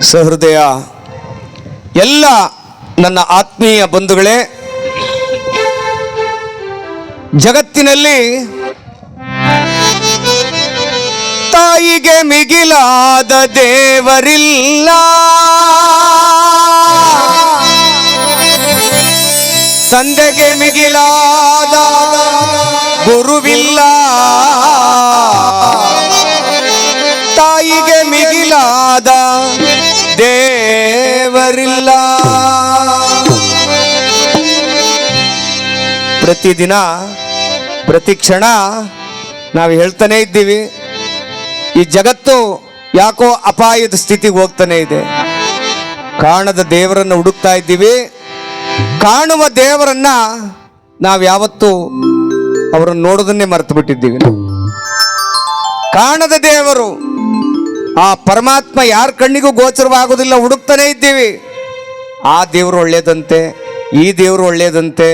ಸಹೃದಯ ಎಲ್ಲ ನನ್ನ ಆತ್ಮೀಯ ಬಂಧುಗಳೇ ಜಗತ್ತಿನಲ್ಲಿ ತಾಯಿಗೆ ಮಿಗಿಲಾದ ದೇವರಿಲ್ಲ. ತಂದೆಗೆ ಮಿಗಿಲಾದ ಗುರುವಿಲ್ಲ. ಪ್ರತಿದಿನ, ಪ್ರತಿ ಕ್ಷಣ ನಾವು ಹೇಳ್ತಾನೆ ಇದ್ದೀವಿ, ಈ ಜಗತ್ತು ಯಾಕೋ ಅಪಾಯದ ಸ್ಥಿತಿಗೆ ಹೋಗ್ತಾನೆ ಇದೆ. ಕಾಣದ ದೇವರನ್ನು ಹುಡುಕ್ತಾ ಇದ್ದೀವಿ, ಕಾಣುವ ದೇವರನ್ನ ನಾವು ಯಾವತ್ತೂ ಅವರನ್ನು ನೋಡೋದನ್ನೇ ಮರೆತು ಬಿಟ್ಟಿದ್ದೀವಿ. ಕಾಣದ ದೇವರು, ಆ ಪರಮಾತ್ಮ ಯಾರ ಕಣ್ಣಿಗೂ ಗೋಚರವಾಗೋದಿಲ್ಲ, ಹುಡುಕ್ತಾನೆ ಇದ್ದೀವಿ. ಆ ದೇವರು ಒಳ್ಳೇದಂತೆ, ಈ ದೇವರು ಒಳ್ಳೇದಂತೆ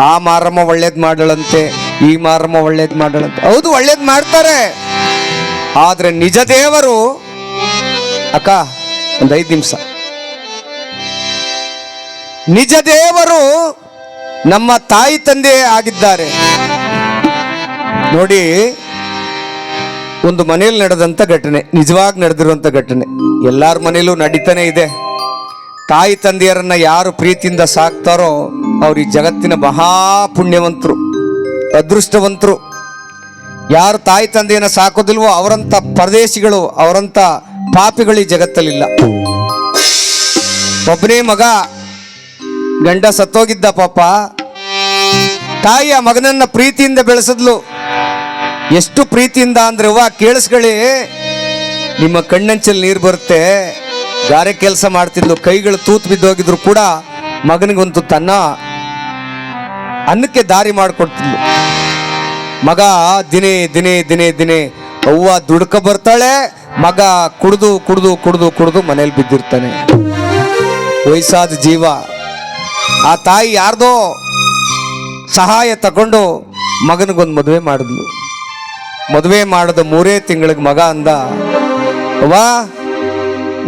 ಆ ಮಾರಮ್ಮ ಒಳ್ಳೇದು ಮಾಡಳಂತೆ, ಈ ಮಾರಮ್ಮ ಒಳ್ಳೇದು ಮಾಡಳಂತೆ. ಹೌದು, ಒಳ್ಳೇದು ಮಾಡ್ತಾರೆ. ಆದ್ರೆ ನಿಜ ದೇವರು, ಅಕ್ಕ, ಒಂದು ಐದು ನಿಮಿಷ. ನಿಜ ದೇವರು ನಮ್ಮ ತಾಯಿ ತಂದೆ ಆಗಿದ್ದಾರೆ. ನೋಡಿ, ಒಂದು ಮನೆಯಲ್ಲಿ ನಡೆದಂತ ಘಟನೆ, ನಿಜವಾಗಿ ನಡೆದಿರುವಂತ ಘಟನೆ. ಎಲ್ಲಾರ ಮನೆಯಲ್ಲೂ ನಡೀತಾನೆ ಇದೆ. ತಾಯಿ ತಂದೆಯರನ್ನ ಯಾರು ಪ್ರೀತಿಯಿಂದ ಸಾಕ್ತಾರೋ ಅವರು ಈ ಜಗತ್ತಿನ ಮಹಾ ಪುಣ್ಯವಂತರು ಅದೃಷ್ಟವಂತರು. ಯಾರು ತಾಯಿ ತಂದೆಯನ್ನ ಸಾಕೋದಿಲ್ವೋ ಅವರಂತ ಪರದೇಶಿಗಳು, ಅವರಂತ ಪಾಪಿಗಳು ಈ ಜಗತ್ತಲ್ಲಿಲ್ಲ. ಒಬ್ಬನೇ ಮಗ ಗಂಡ ಸತ್ತೋಗಿದ್ದ ಪಾಪ, ತಾಯಿ ಆ ಮಗನನ್ನ ಪ್ರೀತಿಯಿಂದ ಬೆಳೆಸಿದ್ಲು. ಎಷ್ಟು ಪ್ರೀತಿಯಿಂದ ಅಂದ್ರೆ ವಾ ಕೇಳಿಸ್ಕೊಳ್ಳಿ, ನಿಮ್ಮ ಕಣ್ಣಂಚಲ್ಲಿ ನೀರು ಬರುತ್ತೆ ಗಾರೆ ಕೆಲಸ ಮಾಡ್ತಿದ್ಲು ಕೈಗಳು ತೂತು ಬಿದ್ದೋಗಿದ್ರು ಕೂಡ ಮಗನಿಗೊಂದು ತನ್ನ ಅನ್ನಕ್ಕೆ ದಾರಿ ಮಾಡಿಕೊಡ್ತಿದ್ಲು. ಮಗ ದಿನೇ ದಿನೇ ದಿನೇ ದಿನೇ ಅವ್ವ ದುಡ್ಕ ಬರ್ತಾಳೆ, ಮಗ ಕುಡಿದು ಕುಡಿದು ಕುಡಿದು ಕುಡಿದು ಮನೇಲಿ ಬಿದ್ದಿರ್ತಾನೆ. ವಯಸ್ಸಾದ ಜೀವ. ಆ ತಾಯಿ ಯಾರ್ದೋ ಸಹಾಯ ತಗೊಂಡು ಮಗನಿಗೊಂದು ಮದುವೆ ಮಾಡಿದ್ಲು. ಮದುವೆ ಮಾಡಿದ ಮೂರೇ ತಿಂಗಳಿಗೆ ಮಗ ಅಂದ, ಅವ್ವಾ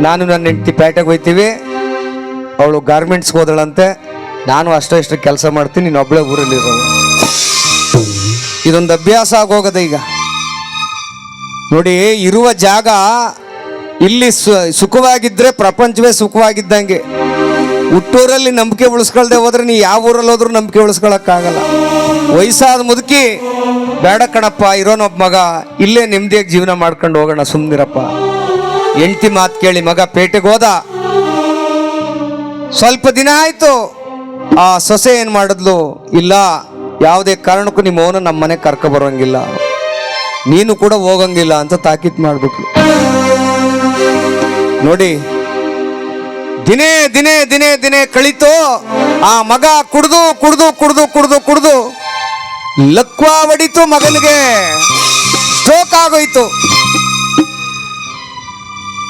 ನಾನು ನನ್ನ ಹೆಂಡತಿ ಪೇಟೆಗೆ ಹೋಯ್ತೀವಿ. ಅವಳು ಗಾರ್ಮೆಂಟ್ಸ್ಗೆ ಹೋದಳಂತೆ. ನಾನು ಅಷ್ಟೋ ಇಷ್ಟು ಕೆಲಸ ಮಾಡ್ತೀನಿ, ನೀನು ಒಬ್ಬಳೇ ಊರಲ್ಲಿರೋ ಇದೊಂದು ಅಭ್ಯಾಸ ಆಗೋಗದೆ ಈಗ. ನೋಡಿ, ಇರುವ ಜಾಗ ಇಲ್ಲಿ ಸುಖವಾಗಿದ್ದರೆ ಪ್ರಪಂಚವೇ ಸುಖವಾಗಿದ್ದಂಗೆ. ಹುಟ್ಟೂರಲ್ಲಿ ನಂಬಿಕೆ ಉಳಿಸ್ಕೊಳ್ದೆ ಹೋದ್ರೆ ನೀ ಯಾವ ಊರಲ್ಲಿ ಹೋದ್ರೂ ನಂಬಿಕೆ ಉಳಿಸ್ಕೊಳಕ್ಕಾಗಲ್ಲ. ವಯಸ್ಸಾದ ಮುದುಕಿ, ಬೇಡ ಕಣಪ್ಪ, ಇರೋನೊಬ್ಬ ಮಗ, ಇಲ್ಲೇ ನೆಮ್ಮದಿಯಾಗಿ ಜೀವನ ಮಾಡ್ಕೊಂಡು ಹೋಗೋಣ ಸುಮ್ಮನಿರಪ್ಪ ಹೆಂಡ್ತಿ ಮಾತು ಕೇಳಿ ಮಗ ಪೇಟೆಗೆ ಹೋದ. ಸ್ವಲ್ಪ ದಿನ ಆಯ್ತು. ಆ ಸೊಸೆ ಏನು ಮಾಡಿದ್ಲು? ಇಲ್ಲ, ಯಾವುದೇ ಕಾರಣಕ್ಕೂ ನಿಮ್ಮ ನಮ್ಮ ಮನೆ ಕರ್ಕೊ ಬರೋಂಗಿಲ್ಲ. ನೀನು ಕೂಡ ಹೋಗಂಗಿಲ್ಲ ಅಂತ ತಾಕೀತ್ ಮಾಡ್ಬಿಟ್ಲು. ನೋಡಿ, ದಿನೇ ದಿನೇ ದಿನೇ ದಿನೇ ಕಳಿತು. ಆ ಮಗ ಕುಡ್ದು ಕುಡ್ದು ಕುಡ್ದು ಕುಡ್ದು ಕುಡ್ದು ಲಕ್ವಾ ಹೊಡಿತು ಮಗನಿಗೆ. ಸ್ಟ್ರೋಕ್ ಆಗೋಯ್ತು.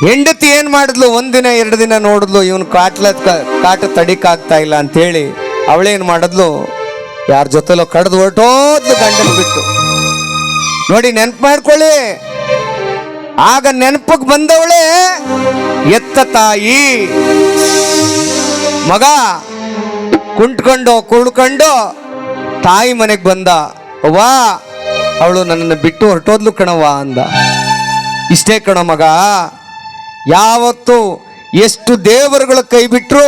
ಹೆಂಡತಿ ಏನ್ ಮಾಡಿದ್ಲು? ಒಂದಿನ, ಎರಡು ದಿನ ನೋಡಿದ್ಲು, ಇವನು ಕಾಟ್ಲ ಕಾಟ ತಡಿಕಾಗ್ತಾ ಇಲ್ಲ ಅಂತೇಳಿ ಅವಳೇನ್ ಮಾಡಿದ್ಲು? ಯಾರ ಜೊತೆಲೋ ಕಡ್ದು ಹೊರಟೋದ್ಲು ಗಂಡನ ಬಿಟ್ಟು. ನೋಡಿ, ನೆನ್ಪು ಮಾಡ್ಕೊಳ್ಳಿ. ಆಗ ನೆನಪಿಗೆ ಬಂದವಳೆ ಎತ್ತ ತಾಯಿ. ಮಗ ಕುಂಟ್ಕೊಂಡು ಕುಳ್ಕೊಂಡು ತಾಯಿ ಮನೆಗೆ ಬಂದ. ಅವ್ವಾ, ಅವಳು ನನ್ನನ್ನು ಬಿಟ್ಟು ಹೊರಟೋದ್ಲು ಕಣವ್ವ ಅಂದ. ಇಷ್ಟೇ ಕಣ ಮಗ. ಯಾವತ್ತು ಎಷ್ಟು ದೇವರುಗಳು ಕೈ ಬಿಟ್ಟರು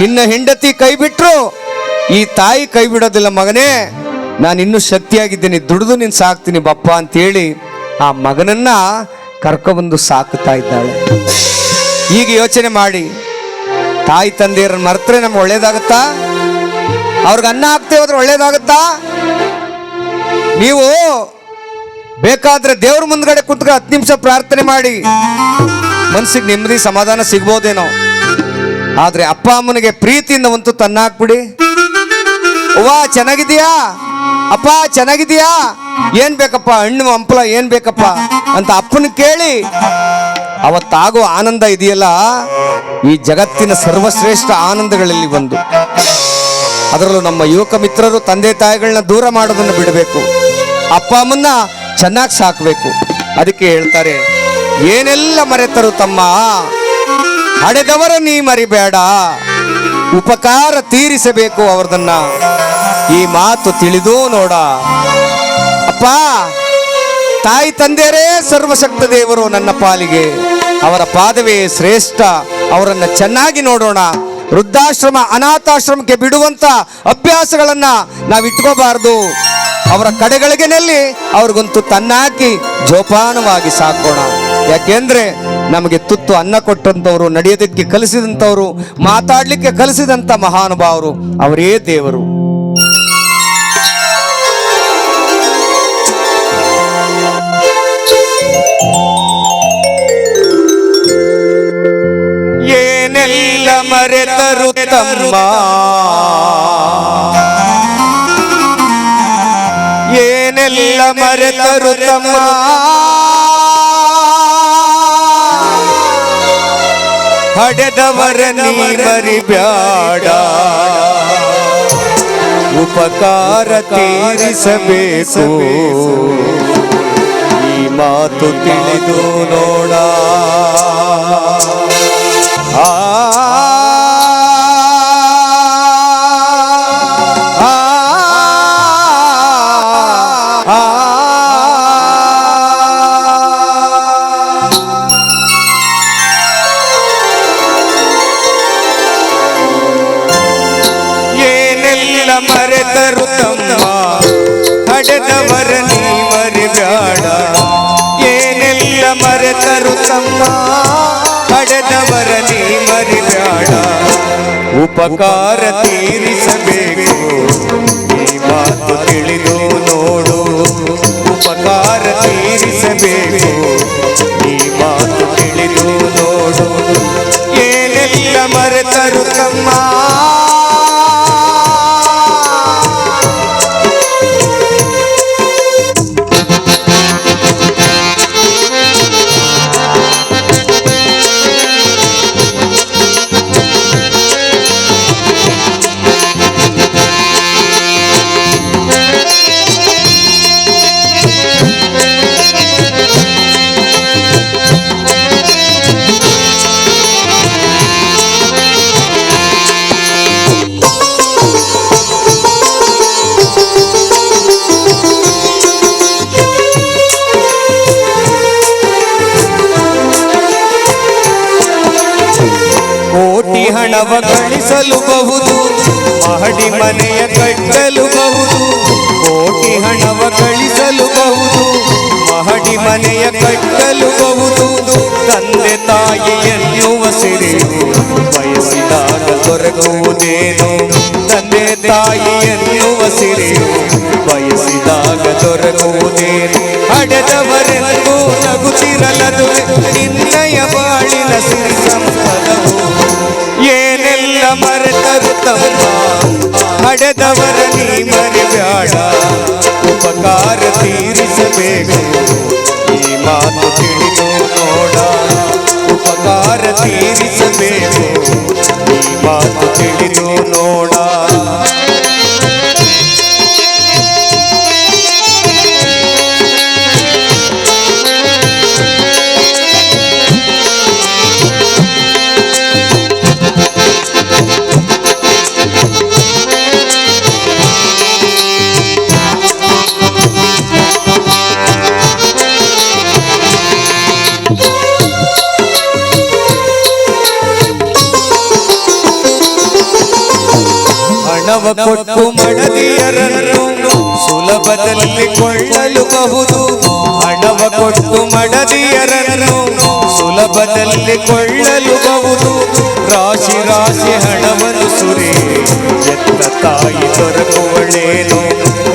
ನಿನ್ನ ಹೆಂಡತಿ ಕೈ ಬಿಟ್ಟರು ಈ ತಾಯಿ ಕೈ ಬಿಡೋದಿಲ್ಲ ಮಗನೇ ನಾನು ಇನ್ನೂ ಶಕ್ತಿಯಾಗಿದ್ದೀನಿ, ದುಡಿದು ನೀನು ಸಾಕ್ತೀನಿ ಬಪ್ಪ ಅಂತೇಳಿ ಆ ಮಗನನ್ನ ಕರ್ಕೊಬಂದು ಸಾಕ್ತಾ ಇದ್ದಾಳೆ. ಈಗ ಯೋಚನೆ ಮಾಡಿ, ತಾಯಿ ತಂದೆಯರನ್ನ ಮರೆತ್ರೆ ನಮ್ಗೆ ಒಳ್ಳೇದಾಗುತ್ತಾ? ಅವ್ರಿಗೆ ಅನ್ನ ಹಾಕ್ತೇವೆ ಹೋದ್ರೆ ಒಳ್ಳೇದಾಗುತ್ತಾ? ನೀವು ಬೇಕಾದ್ರೆ ದೇವ್ರ ಮುಂದ್ಗಡೆ ಕುತ್ಕೊಂಡು ಹತ್ತು ನಿಮಿಷ ಪ್ರಾರ್ಥನೆ ಮಾಡಿ. ಮನ್ಸಿಗೆ ನೆಮ್ಮದಿ, ಸಮಾಧಾನ ಸಿಗ್ಬೋದೇನೋ. ಆದ್ರೆ ಅಪ್ಪ ಅಮ್ಮನಿಗೆ ಪ್ರೀತಿಯಿಂದ ಒಂದು ತನ್ನಾಕ್ಬಿಡಿ. ವಾ ಚೆನ್ನಾಗಿದೆಯಾ ಅಪ್ಪ ಚೆನ್ನಾಗಿದೆಯಾ ಏನ್ ಬೇಕಪ್ಪ? ಹಣ್ಣು, ಹಂಪಲ ಏನ್ ಬೇಕಪ್ಪ? ಅಂತ ಅಪ್ಪನ ಕೇಳಿ ಅವತ್ತಾಗೋ ಆನಂದ ಇದೆಯಲ್ಲ? ಈ ಜಗತ್ತಿನ ಸರ್ವಶ್ರೇಷ್ಠ ಆನಂದಗಳಲ್ಲಿ ಒಂದು. ಅದರಲ್ಲೂ ನಮ್ಮ ಯುವಕ ಮಿತ್ರರು, ತಂದೆ ತಾಯಿಗಳನ್ನ ದೂರ ಮಾಡೋದನ್ನು ಬಿಡಬೇಕು. ಅಪ್ಪ ಅಮ್ಮನ್ನ ಚೆನ್ನಾಗಿ ಸಾಕಬೇಕು. ಅದಕ್ಕೆ ಹೇಳ್ತಾರೆ ಏನೆಲ್ಲ ಮರೆತರು ತಮ್ಮ? ಹಡೆದವರ ನೀ ಮರಿಬೇಡ. ಉಪಕಾರ ತೀರಿಸಬೇಕು ಅವ್ರದನ್ನ. ಈ ಮಾತು ತಿಳಿದು ನೋಡ. ಅಪ್ಪ, ತಾಯಿ ತಂದೆಯರೇ ಸರ್ವಶಕ್ತ ದೇವರು ನನ್ನ ಪಾಲಿಗೆ. ಅವರ ಪಾದವೇ ಶ್ರೇಷ್ಠ. ಅವರನ್ನ ಚೆನ್ನಾಗಿ ನೋಡೋಣ. ವೃದ್ಧಾಶ್ರಮ, ಅನಾಥಾಶ್ರಮಕ್ಕೆ ಬಿಡುವಂತ ಅಭ್ಯಾಸಗಳನ್ನ ನಾವು ಇಟ್ಕೋಬಾರ್ದು ಅವರ ಕಡೆಗಳಿಗೆನಲ್ಲಿ ಅವ್ರಿಗಂತೂ ತನ್ನಾಕಿ ಜೋಪಾನವಾಗಿ ಸಾಕೋಣ. ಯಾಕೆಂದ್ರೆ ನಮಗೆ ತುತ್ತು ಅನ್ನ ಕೊಟ್ಟಂತವರು, ನಡೆಯೋದಕ್ಕೆ ಕಲಿಸಿದಂಥವ್ರು ಮಾತಾಡ್ಲಿಕ್ಕೆ ಕಲಿಸಿದಂತ ಮಹಾನುಭಾವರು ಅವರೇ ದೇವರು. ಏನೆಲ್ಲ ಮರೆತರು ತಮ್ಮ? ಏನೆಲ್ಲ ಮರೆತರು ತಮ್ಮ? ಹಡೆದವರ ನೀ ಮರಿಬ್ಯಾಡ ಉಪಕಾರ ತೀರಿಸಬೇಕು. ಈ ಮಾತು ತಿಳಿದು ನೋಡ. ಏನೆಲ್ಲ ಮರೆತರು ತಮ್ಮ? ಪಡೆದವರ ನೀ ಮರಿಬ್ಯಾಡ ಉಪಕಾರ ತೀರಿಸಬೇಕು. ಈ ಮಾತು ತಿಳಿದು ನೋಡು. ಉಪಕಾರ ತೀರಿಸಬೇಕು. ಹಣವ ಗಳಿಸಲು ಬಹುದು, ಮಹಡಿ ಮನೆಯ ಕಟ್ಟಲು ಬಹುದು, ಕೋಟಿ ಹಣವ ಗಳಿಸಲು ಬಹುದು, ಮಹಡಿ ಮನೆಯ ಕಟ್ಟಲು ಬಹುದು, ತಂದೆ ತಾಯಿ ಎನ್ನುವ ಸಿರಿಯು ಬಯಸಿದಾಗ ದೊರಕುವುದೇನು? ತಂದೆ ತಾಯಿ ಎನ್ನುವ ಸಿರಿಯು ಬಯಸಿದಾಗ ದೊರಕುವುದೇನು? ಹಡೆದವರೆಂದು ನಗುತ್ತಿರಲದು ನಿನ್ನಯ ತಮ್ಮ ಹಡೆದವರ ನೀ ಮರಿಬ್ಯಾಡ ಉಪಕಾರ ತೀರಿಸಬೇಕು ಈ ಮಾತು ತಿಳಿದು ನೋಡ ಉಪಕಾರ ತೀರಿಸಬೇಕು ಕೊಟ್ಟು ಮಡದಿಯರನ್ನು ಸುಲಭದಲ್ಲಿ ಕೊಳ್ಳಲು ಬಹುದು ಹಣವ ಕೊಟ್ಟು ಮಡದಿಯರನ್ನು ಸುಲಭದಲ್ಲಿ ಕೊಳ್ಳಲು ಬಹುದು ರಾಶಿ ರಾಶಿ ಹಣವನ್ನು ಸುರಿ ಎತ್ತ ತಾಯಿ ದೊರಕುವಳೇನು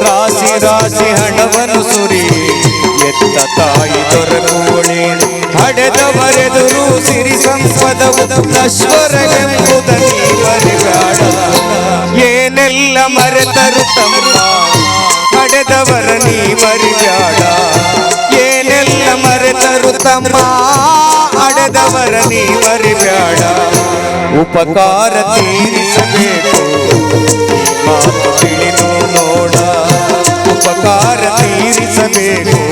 ರಾಶಿ ರಾಶಿ ಹಣವನ್ನು ಸುರಿ ಎತ್ತ ತಾಯಿ ದೊರಕುವಳೇನು ಹಡೆದವರೆದುರು ಸಿರಿ ಸಂಪದವು ನಶ್ವರವೆಂಬುದ ನೀ ಏನೆಲ್ಲ ಮರೆತರು ತಮ್ಮ. ಪಡೆದವರ ನೀ ಮರಿಬೇಡ ಏನೆಲ್ಲ ಮರೆತರು ತಮ್ಮ. ಅಡೆದವರ ನೀ ಮರಿಬೇಡ ಉಪಕಾರ ತೀರಿಸಬೇಕು. ಮಾತು ತಿಳಿದು ನೋಡ. ಉಪಕಾರ ತೀರಿಸಬೇಕು.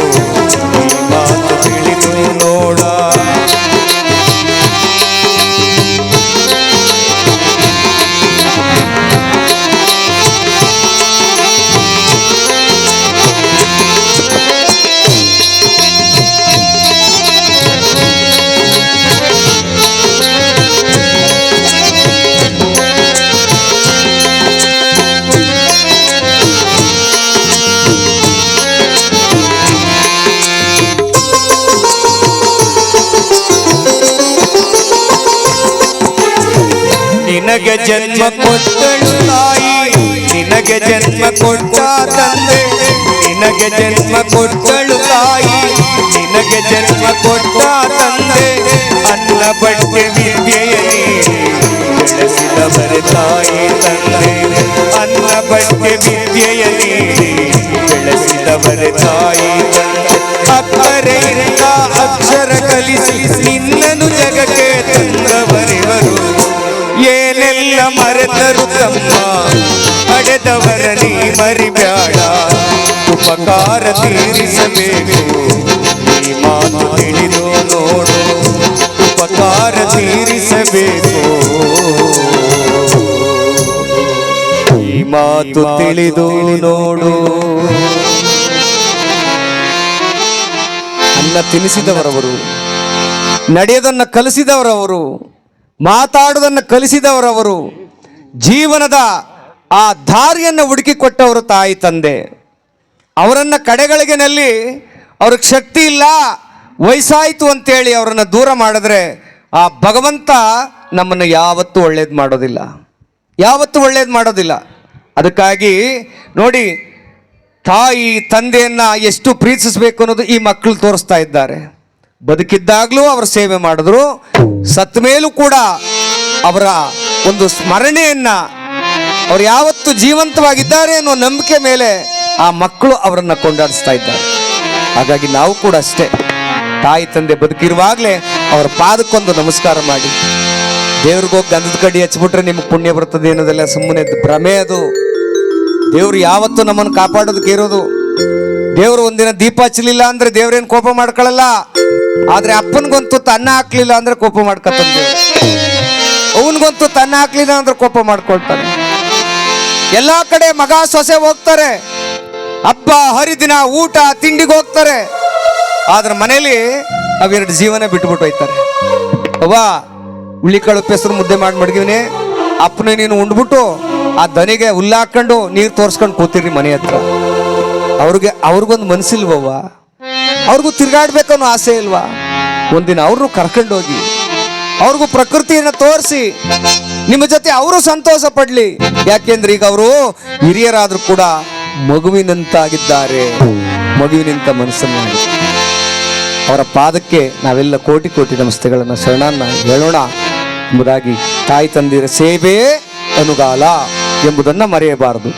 ನಿನಗೆ ಜನ್ಮ ಕೊಟ್ಟಳು ತಾಯಿ. ನಿನಗೆ ಜನ್ಮ ಕೊಟ್ಟ ತಂದೆ. ನಿನಗೆ ಜನ್ಮ ಕೊಟ್ಟಳು ತಾಯಿ. ನಿನಗೆ ಜನ್ಮ ಕೊಟ್ಟ ತಂದೆ. ಅನ್ನ ಬಟ್ಟೆ ವಿದ್ಯೆಯಲ್ಲಿ ಬೆಳೆಸಿದವರ ತಾಯಿ, ತಂದೆ. ಅನ್ನ ಬಟ್ಟೆ ವಿದ್ಯೆಯಲ್ಲಿ ಬೆಳೆಸಿದವರ ತಾಯಿ, ತಂದೆ. ಅಕ್ಕರೆಯಿಂದ ಅಕ್ಷರ ಕಲಿಸಿ ನಿನ್ನನು ಜಗಕ್ಕೆ ಏನೆಲ್ಲ ಮರೆತರು ತಮ್ಮ. ಪಡೆದವರ ನೀ ಮರಿಬ್ಯಾಡ. ಉಪಕಾರ ತೀರಿಸಬೇಕು ಈ ಮಾತು ತಿಳಿದು ನೋಡು. ಉಪಕಾರ ತೀರಿಸಬೇಕು. ಈ ಮಾತು ತಿಳಿದು ನೋಡು. ಅನ್ನ ತಿನ್ನಿಸಿದವರವರು ನಡೆಯದನ್ನ ಕಲಿಸಿದವರವರು. ಮಾತಾಡೋದನ್ನು ಕಲಿಸಿದವರವರು, ಜೀವನದ ಆ ದಾರಿಯನ್ನು ಹುಡುಕಿಕೊಟ್ಟವರು ತಾಯಿ ತಂದೆ. ಅವರನ್ನು ಕಡೆಗಳಿಗೆನಲ್ಲಿ ಅವ್ರಿಗೆ ಶಕ್ತಿ ಇಲ್ಲ, ವಯಸ್ಸಾಯಿತು ಅಂತೇಳಿ ಅವರನ್ನು ದೂರ ಮಾಡಿದ್ರೆ ಆ ಭಗವಂತ ನಮ್ಮನ್ನು ಯಾವತ್ತೂ ಒಳ್ಳೇದು ಮಾಡೋದಿಲ್ಲ. ಯಾವತ್ತೂ ಒಳ್ಳೇದು ಮಾಡೋದಿಲ್ಲ. ಅದಕ್ಕಾಗಿ ನೋಡಿ, ತಾಯಿ ತಂದೆಯನ್ನು ಎಷ್ಟು ಪ್ರೀತಿಸಬೇಕು ಅನ್ನೋದು ಈ ಮಕ್ಕಳು ತೋರಿಸ್ತಾ ಇದ್ದಾರೆ. ಬದುಕಿದ್ದಾಗಲೂ ಅವರ ಸೇವೆ ಮಾಡಿದ್ರು. ಸತ್ತ ಮೇಲೂ ಕೂಡ ಅವರ ಒಂದು ಸ್ಮರಣೆಯನ್ನ ಅವರು ಯಾವತ್ತು ಜೀವಂತವಾಗಿದ್ದಾರೆ ಅನ್ನೋ ನಂಬಿಕೆ ಮೇಲೆ ಆ ಮಕ್ಕಳು ಅವರನ್ನ ಕೊಂಡಾಡಿಸ್ತಾ ಇದ್ದಾರೆ. ಹಾಗಾಗಿ ನಾವು ಕೂಡ ಅಷ್ಟೇ. ತಾಯಿ, ತಂದೆ ಬದುಕಿರುವಾಗಲೇ ಅವರ ಪಾದಕ್ಕೊಂದು ನಮಸ್ಕಾರ ಮಾಡಿ. ದೇವ್ರಿಗೋಗಿ ಗಂಧದ ಕಡ್ಡಿ ಹಚ್ಚಿಬಿಟ್ರೆ ನಿಮ್ಗೆ ಪುಣ್ಯ ಬರ್ತದೆ ಅನ್ನೋದೆಲ್ಲ ಸುಮ್ಮನೆ ಭ್ರಮೆ ಅದು. ದೇವ್ರು ಯಾವತ್ತು ನಮ್ಮನ್ನು ಕಾಪಾಡೋದಕ್ಕೆ ಇರೋದು. ದೇವರು ಒಂದಿನ ದೀಪ ಹಚ್ಚಲಿಲ್ಲ ಅಂದ್ರೆ ದೇವ್ರೇನು ಕೋಪ ಮಾಡ್ಕೊಳ್ಳಲ್ಲ ಆದ್ರೆ ಅಪ್ಪನಿಗೊಂತು ತನ್ನ ಹಾಕ್ಲಿಲ್ಲ ಅಂದ್ರೆ ಕೋಪ ಮಾಡ್ಕೊತಾನೆ ದೇವ್ರು. ಅವನಿಗೊಂತು ತನ್ನ ಹಾಕ್ಲಿಲ್ಲ ಅಂದ್ರೆ ಕೋಪ ಮಾಡ್ಕೊಳ್ತಾನೆ. ಎಲ್ಲಾ ಕಡೆ ಮಗ ಸೊಸೆ ಹೋಗ್ತಾರೆ. ಅಪ್ಪ ಹರಿದಿನ, ಊಟ, ತಿಂಡಿಗೆ ಹೋಗ್ತಾರೆ. ಆದ್ರೆ ಮನೇಲಿ ಅವೆರಡು ಜೀವನ ಬಿಟ್ಬಿಟ್ಟು ಹೋಯ್ತಾರೆ. ಅವ್ವ ಹುಳಿಕಳು ಹೆಸರು ಮುದ್ದೆ ಮಾಡಿ ಮಡಗಿವ್ನಿ. ಅಪ್ಪನ ನೀನು ಉಂಡ್ಬಿಟ್ಟು ಆ ದನಿಗೆ ಹುಲ್ಲು ಹಾಕೊಂಡು ನೀರು ತೋರ್ಸ್ಕೊಂಡು ಕೂತಿರಿ ಮನೆ ಹತ್ರ. ಅವ್ರಿಗೆ, ಅವ್ರಿಗೊಂದು ಮನಸ್ಸಿಲ್ವವ್ವ ಅವ್ರಿಗೂ ತಿರ್ಗಾಡ್ಬೇಕನ್ನೋ ಆಸೆ ಇಲ್ವಾ? ಒಂದಿನ ಅವ್ರನ್ನೂ ಕರ್ಕೊಂಡೋಗಿ, ಅವ್ರಿಗೂ ಪ್ರಕೃತಿಯನ್ನ ತೋರಿಸಿ, ನಿಮ್ಮ ಜೊತೆ ಅವರು ಸಂತೋಷ ಪಡ್ಲಿ. ಯಾಕೆಂದ್ರೆ ಈಗ ಅವರು ಹಿರಿಯರಾದ್ರೂ ಕೂಡ ಮಗುವಿನಂತಾಗಿದ್ದಾರೆ. ಮಗುವಿನಂತ ಮನಸ್ಸನ್ನು ಅವರ ಪಾದಕ್ಕೆ ನಾವೆಲ್ಲ ಕೋಟಿ ಕೋಟಿ ನಮಸ್ತೆಗಳನ್ನು ಶರಣನ್ನ ಹೇಳೋಣ. ಎಂಬುದಾಗಿ ತಾಯಿ ತಂದಿರ ಸೇವೆ ಅನುಗಾಲ ಎಂಬುದನ್ನು ಮರೆಯಬಾರದು.